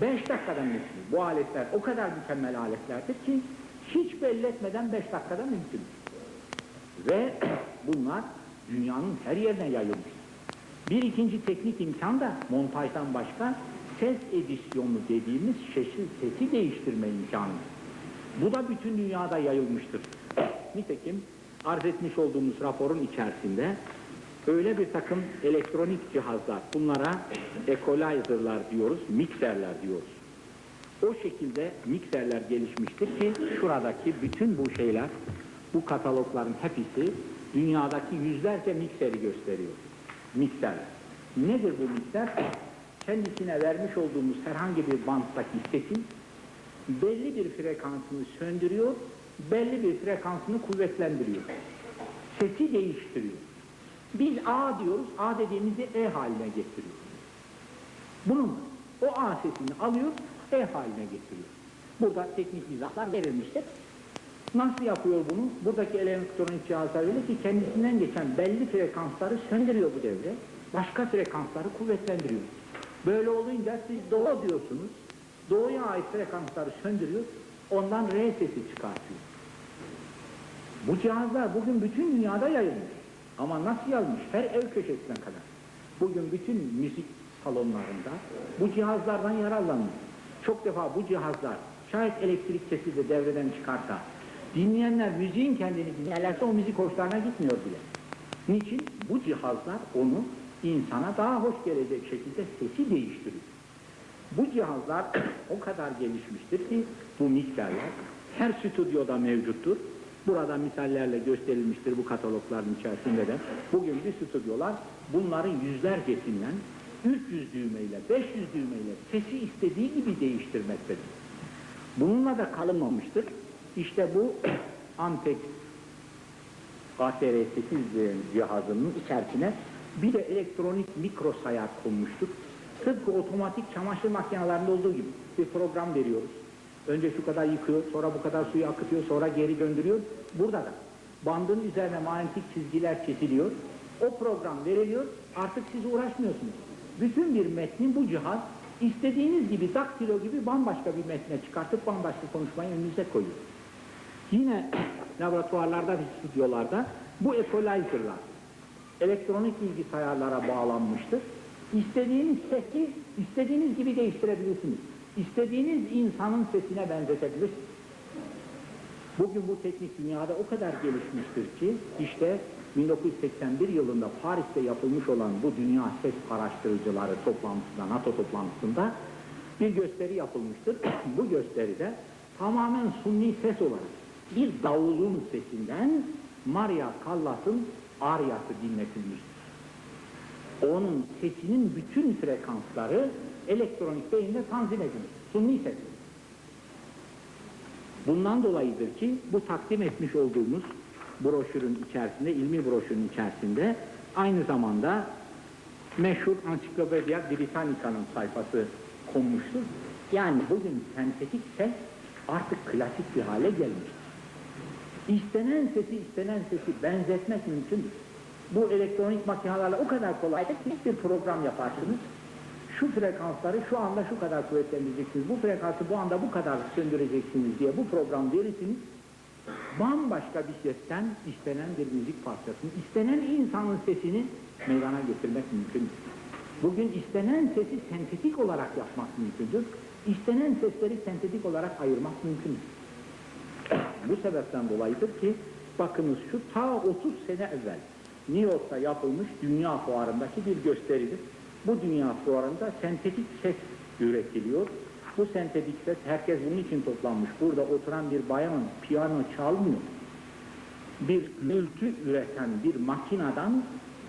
Beş dakikada mümkün. Bu aletler o kadar mükemmel aletlerdir ki hiç belli etmeden beş dakikada mümkün. Ve bunlar dünyanın her yerine yayılmış. Bir ikinci teknik imkan da montajdan başka ses edisyonu dediğimiz şeşil sesi değiştirme imkanı. Bu da bütün dünyada yayılmıştır. Nitekim arz etmiş olduğumuz raporun içerisinde öyle bir takım elektronik cihazlar, bunlara equalizer'lar diyoruz, mikserler diyoruz. O şekilde mikserler gelişmiştir ki şuradaki bütün bu şeyler, bu katalogların hepsi dünyadaki yüzlerce mikseri gösteriyor. Mikser. Nedir bu mikser? Kendisine vermiş olduğumuz herhangi bir banttaki sesin belli bir frekansını söndürüyor, belli bir frekansını kuvvetlendiriyor. Sesi değiştiriyor. Biz A diyoruz, A dediğimizi E haline getiriyor. Bunun o A sesini alıyor, E haline getiriyor. Burada teknik izahlar verilmiştir. Nasıl yapıyor bunu? Buradaki elektronik cihazlar öyle ki kendisinden geçen belli frekansları söndürüyor bu devre. Başka frekansları kuvvetlendiriyor. Böyle olunca siz doğu diyorsunuz. Doğuya ait frekansları söndürüyor. Ondan R sesi çıkartıyor. Bu cihazlar bugün bütün dünyada yayılmış. Ama nasıl yayılmış? Her ev köşesine kadar. Bugün bütün müzik salonlarında bu cihazlardan yararlanıyor. Çok defa bu cihazlar şayet elektrik sesi de devreden çıkarsa dinleyenler müziğin kendini dinlerlerse o müzik hoşlarına gitmiyor bile. Niçin? Bu cihazlar onu insana daha hoş gelecek şekilde sesi değiştiriyor. Bu cihazlar o kadar gelişmiştir ki bu mikserler her stüdyoda mevcuttur. Burada misallerle gösterilmiştir bu katalogların içerisinde de. Bugün bir stüdyolar bunların yüzlercesinden 300 düğmeyle, 500 düğmeyle sesi istediği gibi değiştirmektedir. Bununla da kalınmamıştır. İşte bu Ampex ATR8 cihazının içerisine bir de elektronik mikro sayar konmuştur. Tıpkı otomatik çamaşır makinelerinde olduğu gibi bir program veriyoruz. Önce şu kadar yıkıyor, sonra bu kadar suyu akıtıyor, sonra geri gönderiyor. Burada da bandın üzerine manyetik çizgiler çiziliyor. O program veriliyor, artık siz uğraşmıyorsunuz. Bütün bir metni bu cihaz istediğiniz gibi daktilo gibi bambaşka bir metne çıkartıp bambaşka konuşmayı önünüze koyuyor. Yine laboratuvarlarda ve stüdyolarda bu equalizer'lar elektronik bilgisayarlara bağlanmıştır. İstediğiniz sesi istediğiniz gibi değiştirebilirsiniz. İstediğiniz insanın sesine benzetebilirsiniz. Bugün bu teknik dünyada o kadar gelişmiştir ki işte 1981 yılında Paris'te yapılmış olan bu dünya ses araştırıcıları toplantısında, NATO toplantısında bir gösteri yapılmıştır. bu gösteride tamamen sunni ses olarak bir davulun sesinden Maria Callas'ın aryası dinletilmiştir. Onun sesinin bütün frekansları elektronik beyinde tanzim edilir. Sunni ses. Bundan dolayıdır ki bu takdim etmiş olduğumuz broşürün içerisinde, ilmi broşürün içerisinde aynı zamanda meşhur Ansiklopedya Britannica'nın sayfası konmuştur. Yani bugün sentetik ses artık klasik bir hale gelmiştir. İstenen sesi istenen sesi benzetmek mümkündür. Bu elektronik makinelerle o kadar kolaydır ki bir program yaparsınız. Şu frekansları şu anda şu kadar kuvvetlendireceksiniz, bu frekansı bu anda bu kadar söndüreceksiniz diye bu program verirsiniz. Bambaşka bir sesten istenen bir müzik parçasını, istenen insanın sesini meydana getirmek mümkündür. Bugün istenen sesi sentetik olarak yapmak mümkündür. İstenen sesleri sentetik olarak ayırmak mümkündür. Bu sebepten dolayıdır ki bakınız şu ta 30 sene evvel New York'ta yapılmış dünya fuarındaki bir gösteridir. Bu dünya fuarında sentetik ses üretiliyor. Bu sentetik ses herkes bunun için toplanmış. Burada oturan bir bayan piyano çalmıyor. Bir gürültü üreten bir makineden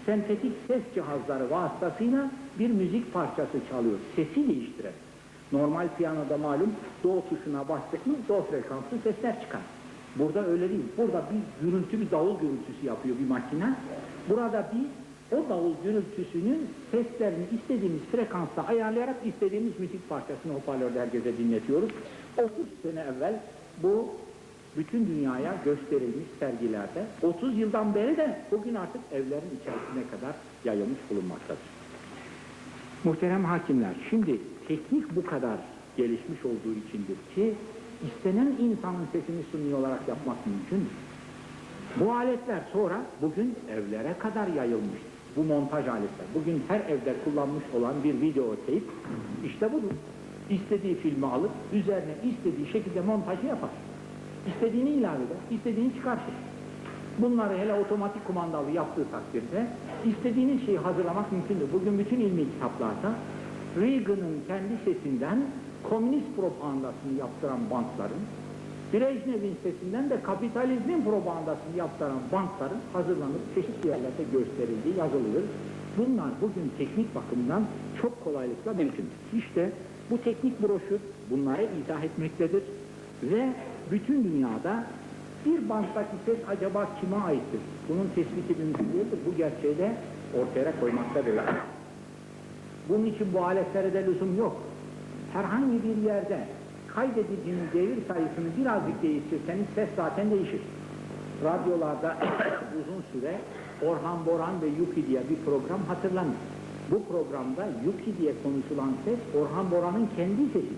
sentetik ses cihazları vasıtasıyla bir müzik parçası çalıyor. Sesi değiştiren. Normal piyanoda malum do tuşuna bastık mı do frekanslı sesler çıkar. Burada öyle değil. Burada bir gürültü, bir davul gürültüsü yapıyor bir makine. Burada bir o davul gürültüsünün seslerini istediğimiz frekansta ayarlayarak istediğimiz müzik parçasını hoparlörde herkese dinletiyoruz. 30 sene evvel bu bütün dünyaya gösterilmiş sergilerde 30 yıldan beri de bugün artık evlerin içerisine kadar yayılmış bulunmaktadır. Muhterem hakimler, şimdi teknik bu kadar gelişmiş olduğu içindir ki istenen insanın sesini suni olarak yapmak mümkün. Bu aletler sonra bugün evlere kadar yayılmış. Bu montaj aletler. Bugün her evde kullanmış olan bir video teyp işte budur. İstediği filmi alıp üzerine istediği şekilde montajı yapar. İstediğini ilave eder, istediğini çıkartır. Bunları hele otomatik kumandalı yaptığı takdirde istediğiniz şeyi hazırlamak mümkündür. Bugün bütün ilmi kitaplarda Reagan'ın kendi sesinden komünist propagandasını yaptıran bantların, Brejnev'in sesinden de kapitalizmin propagandasını yaptıran bantların hazırlanıp çeşitli yerlerde gösterildiği yazılıyor. Bunlar bugün teknik bakımdan çok kolaylıkla mümkün. İşte bu teknik broşür bunları izah etmektedir ve bütün dünyada bir banttaki ses acaba kime aittir? Bunun tespiti mümkün değildir. Bu gerçeği de ortaya koymaktadır. Bunun için bu aletlere de lüzum yok. Herhangi bir yerde kaydedildiğiniz devir sayısını birazcık değiştirseniz ses zaten değişir. Radyolarda uzun süre Orhan Boran ve Yuki diye bir program hatırlanır. Bu programda Yuki diye konuşulan ses Orhan Boran'ın kendi sesi.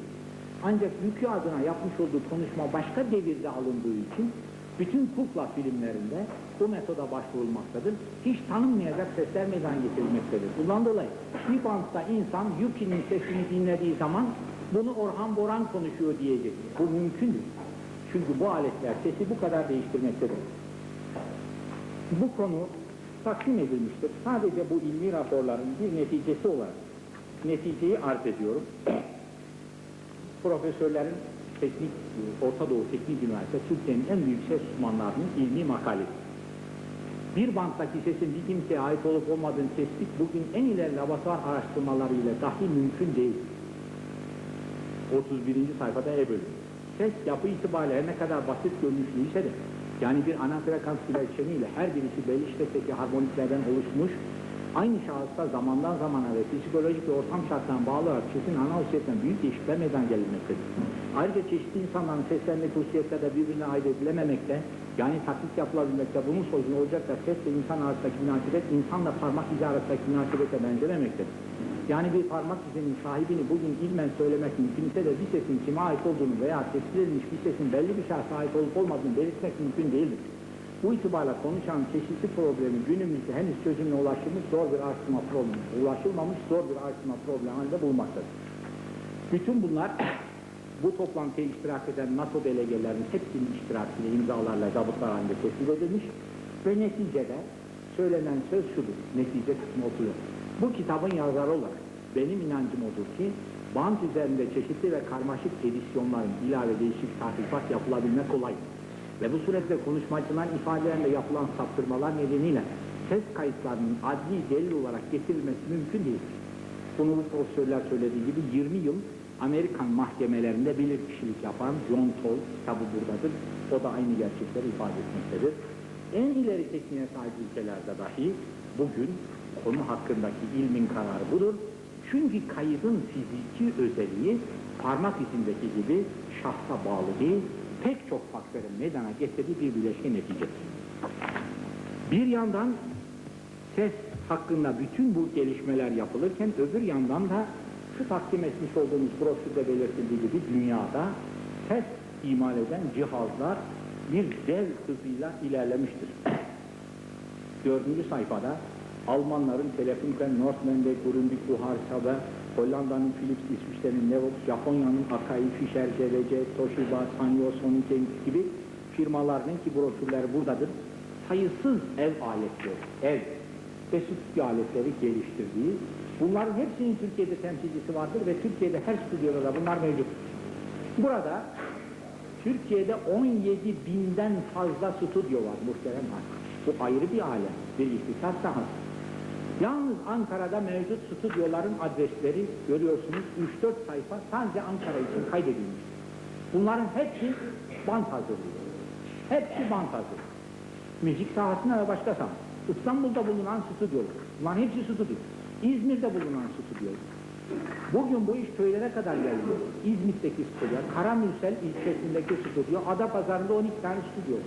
Ancak Yuki adına yapmış olduğu konuşma başka devirde alındığı için bütün kukla filmlerinde bu metoda başvurulmaktadır. Hiç tanınmayacak sesler meydana getirilmektedir. Bundan dolayı bir bantta insan Yuki'nin sesini dinlediği zaman bunu Orhan Boran konuşuyor diyecek. Bu mümkündür. Çünkü bu aletler sesi bu kadar değiştirmektedir. Bu konu takdim edilmiştir. Sadece bu ilmi raporların bir neticesi olarak neticeyi arz ediyorum. Profesörlerin teknik, Orta Doğu Teknik Üniversitesi Türkiye'nin en büyük ses uzmanlarının ilmi makalesi. Bir banttaki sesin bir kimseye ait olup olmadığını tespit bugün en ileri laboratuvar araştırmalarıyla dahi mümkün değil. 31. sayfada E bölümü. Ses yapı itibariyle ne kadar basit görünüşlüyse de yani bir ana frekans bileşeniyle her birisi belli şiddetteki harmoniklerden oluşmuş aynı şahısta zamandan zamana ve psikolojik ve ortam şartlarına bağlı olarak sesin ana hususiyetten büyük değişiklikler meydana gelinmektedir. Ayrıca çeşitli insanların seslerindeki hususiyetlerde birbirine ayırt edilememekte, yani taklit yapılabilmekte, bunun sonucu olacak da ses ve insan arasındaki münasebet, insanla parmak izi arasındaki münasebete benzememektedir. Yani bir parmak izinin sahibini bugün ilmen söylemek mümkünse de bir sesin kime ait olduğunu veya tespit edilmiş bir sesin belli bir şahsa ait olup olmadığını belirtmek mümkün değildir. Bu itibarla konuşan çeşitli problemi günümüzde henüz çözümüne ulaşılmış zor bir araştırma problemi, ulaşılmamış zor bir araştırma problemi halinde bulunmaktadır. Bütün bunlar bu toplantıya iştirak eden NATO delegelerinin hepsinin iştirakiyle imzalarla zabıtlar halinde tespit edilmiş ve neticede söylenen söz şudur, netice kısmı oturuyor. Bu kitabın yazarı olarak benim inancım odur ki bant üzerinde çeşitli ve karmaşık edisyonların ilave değişik tahkikat yapılabilme kolay. Ve bu suretle konuşmacıların ifadelerinde yapılan saptırmalar nedeniyle ses kayıtlarının adli delil olarak getirilmesi mümkün değildir. Bunu bu profesörler söylediği gibi 20 yıl Amerikan mahkemelerinde bilir kişilik yapan John Toll kitabı buradadır. O da aynı gerçekleri ifade etmektedir. En ileri tekniğe sahip ülkelerde dahi bugün konu hakkındaki ilmin kararı budur. Çünkü kaydın fiziki özelliği parmak izindeki gibi şahsa bağlı değil, pek çok faktörün meydana getirdiği bir bileşke neticesi. Bir yandan ses hakkında bütün bu gelişmeler yapılırken öbür yandan da şu takdim etmiş olduğumuz broşürde belirtildiği gibi dünyada ses imal eden cihazlar bir dev hızıyla ilerlemiştir. Dördüncü sayfada Almanların Telefunken, Northman ve Grundig Buharsa ve Hollanda'nın Philips, İsviçre'nin Nevox, Japonya'nın Akai, Fisher, CVC, Toshiba, Sanyo, Sony gibi firmalarının ki broşürleri buradadır. Sayısız ev aletleri, ev ve stüdyo aletleri geliştirdiği, bunların hepsinin Türkiye'de temsilcisi vardır ve Türkiye'de her stüdyoda da bunlar mevcut. Burada Türkiye'de 17 binden fazla stüdyo var muhterem arkadaş. Bu ayrı bir alem, bir ihtisas sahası. Yalnız Ankara'da mevcut stüdyoların adresleri görüyorsunuz 3-4 sayfa sadece Ankara için kaydedilmiş. Bunların hepsi bant hazırlıyor. Hepsi bant hazırlıyor. Müzik sahasında ve başka saha. İstanbul'da bulunan stüdyolar. Bunların hepsi stüdyo. İzmir'de bulunan stüdyolar. Bugün bu iş köylere kadar geldi. İzmit'teki stüdyo, Karamürsel ilçesindeki stüdyo, Adapazarı'nda 12 tane stüdyo.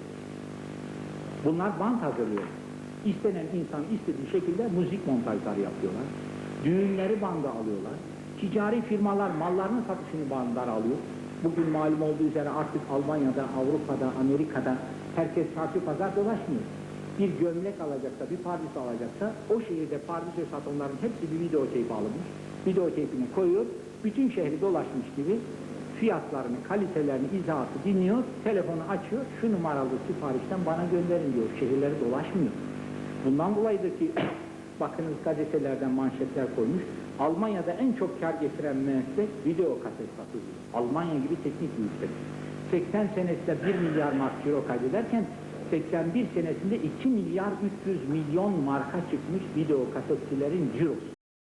Bunlar bant hazırlıyor. İstenen insan istediği şekilde müzik montajları yapıyorlar. Düğünleri banda alıyorlar. ticari firmalar mallarının satışını bandar alıyor. Bugün malum olduğu üzere artık Almanya'da, Avrupa'da, Amerika'da herkes çarşı pazar dolaşmıyor. Bir gömlek alacaksa, bir pardüs alacaksa o şehirde pardüs ve satonların hepsi bir video teyp alınmış. Video teypini koyuyor, bütün şehri dolaşmış gibi fiyatlarını, kalitelerini, izahatı dinliyor, telefonu açıyor, şu numaralı siparişten bana gönderin diyor. Şehirleri dolaşmıyor. Bundan dolayıdır ki bakınız gazetelerden manşetler koymuş. Almanya'da en çok kar getiren meslek video kaset satıcı. Almanya gibi teknik bir ülke. 80 senesinde 1 milyar mark ciro kaydederken 81 senesinde 2 milyar 300 milyon marka çıkmış video kasetçilerin cirosu.